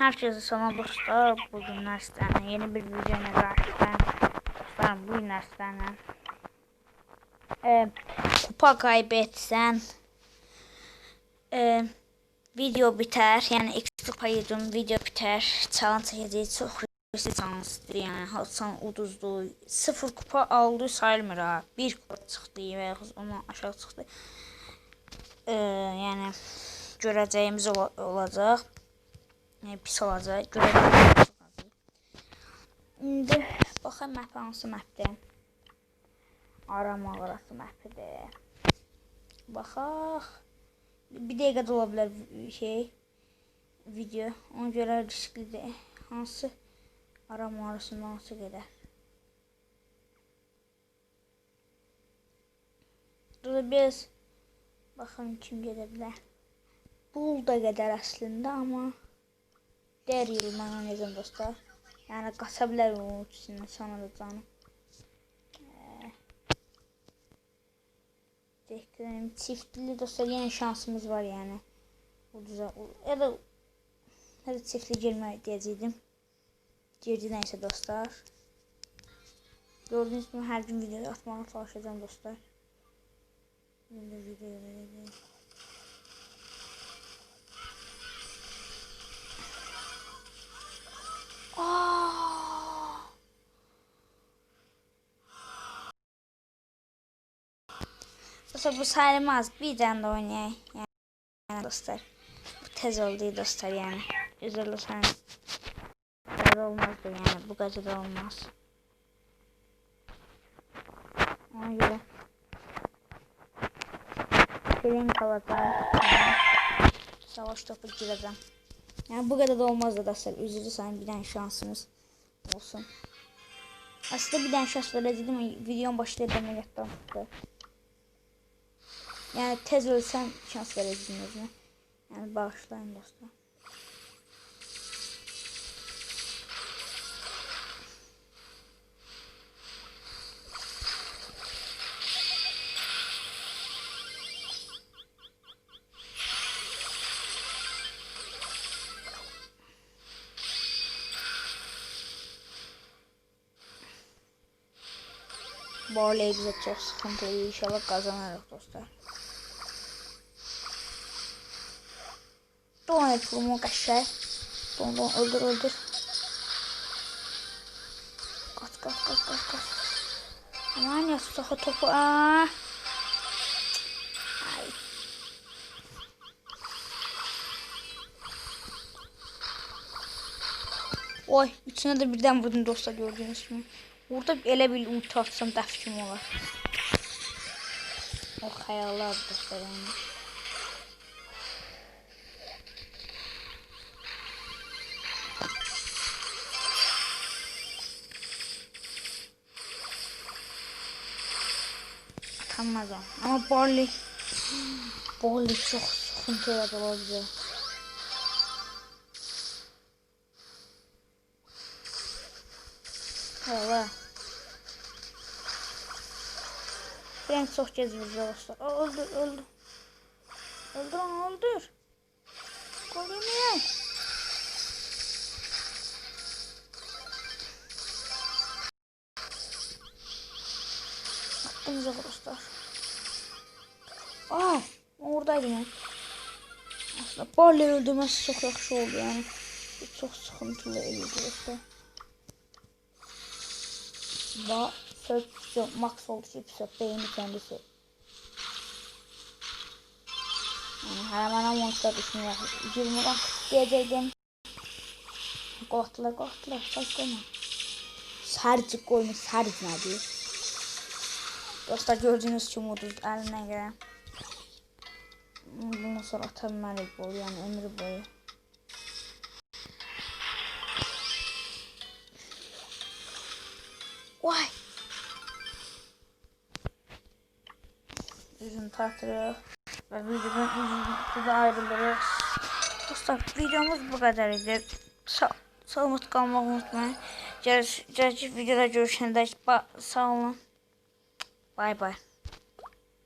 Herkese salam dostlar. Bugün sizlerle yeni bir videoya karşınızdayım. Dostlarım bugün sizlerle e, kupa kaybetsen e, video biter. Yani ekstra payıdım video biter. Challenge çekeceğiz. Çok riskli challenge'dır yani. Hasan uduzdu. Sıfır kupa aldı sayılmır ha. Bir kupa çıktı ve ondan aşağı çıktı. E, yani göreceğimiz ola olacak. Pis olacaq. Görəcəyik. İndi baxaq map hansı mapdir. Arama arası mapidir. Baxaq. Bir dəqiqə ola bilər şey video. Ona görə risklidir. Hansı arama arasında hansı gedər? Burada biz baxın kim gedə bilər. Bul da gedər əslində amma Dəyər yılına oynayacağım dostlar. Yəni qaça bilərim onun ikisindən sonra da canım. Deyirəm, çiftli dostlar yenə yəni şansımız var yəni. Ucuza, ya da ya da çiftli girmək deyəcəydim. Girdi nəysə dostlar. Gördüyünüz kimi hər gün video atmağa çalışacağım dostlar. Şimdi video verəcəyim. Dostlar bu sayılmaz. Bir tane de oynayayım. Yani, dostlar. Bu tez oldu dostlar yani. Üzülürsen. Böyle olmazdı yani. Bu kadar da olmaz. Ona göre. Gelin kalacağım. Savaş topu gireceğim. Yani bu kadar da olmaz dostlar. Üzülürsen bir tane şansımız olsun. Aslında bir tane şans verəcəkdim ama videonun başında demək yaddan Yani tez ölsəm şans verəcəkdim özümə. Yani bağışlayın dostlar. Barley bize çok sıkıntılı inşallah kazanırız dostlar. Et vurumu kaçar. Don don öldür öldür. Kaç kaç kaç kaç kaç. Aman ya soka topu. Aa. Oy içine de birden vurdum dostlar gördünüz mü? Burada elə bil ulti atsam dəfkim olar. O xəyallar dostlar yəni. Atamaz o. Ama Barley Barley çok sıkıntı yaradı bize. Valla. Ben çok vurdu dostlar. Öldür öldür. Öldür onu öldür. Gol yemeyen. Bize dostlar. Aa, oradaydı ya. Aslında Barley öldürmesi çok yaxşı oldu yani. Çok sıkıntılı eliydi dostlar. Va Sörpsü, Max oldu Sörpsü, beyni kendisi. Yani hemen monster ismi var. 20 bak diyecektim. Korktular korktular. Saç koyma. Sarcık koymuş. Sarcık ne. Dostlar gördüğünüz kim uduz eline gelen. Bundan sonra atameli boyu yani ömrü boyu. Vay. Üzüm tartırıyor. Ve videodan üzüntüde ayrılırız. Dostlar videomuz bu kadar idi. Sa sağlık kalmak unutmayın. Gelecek videoda görüşene dek sağ olun. Bye bye.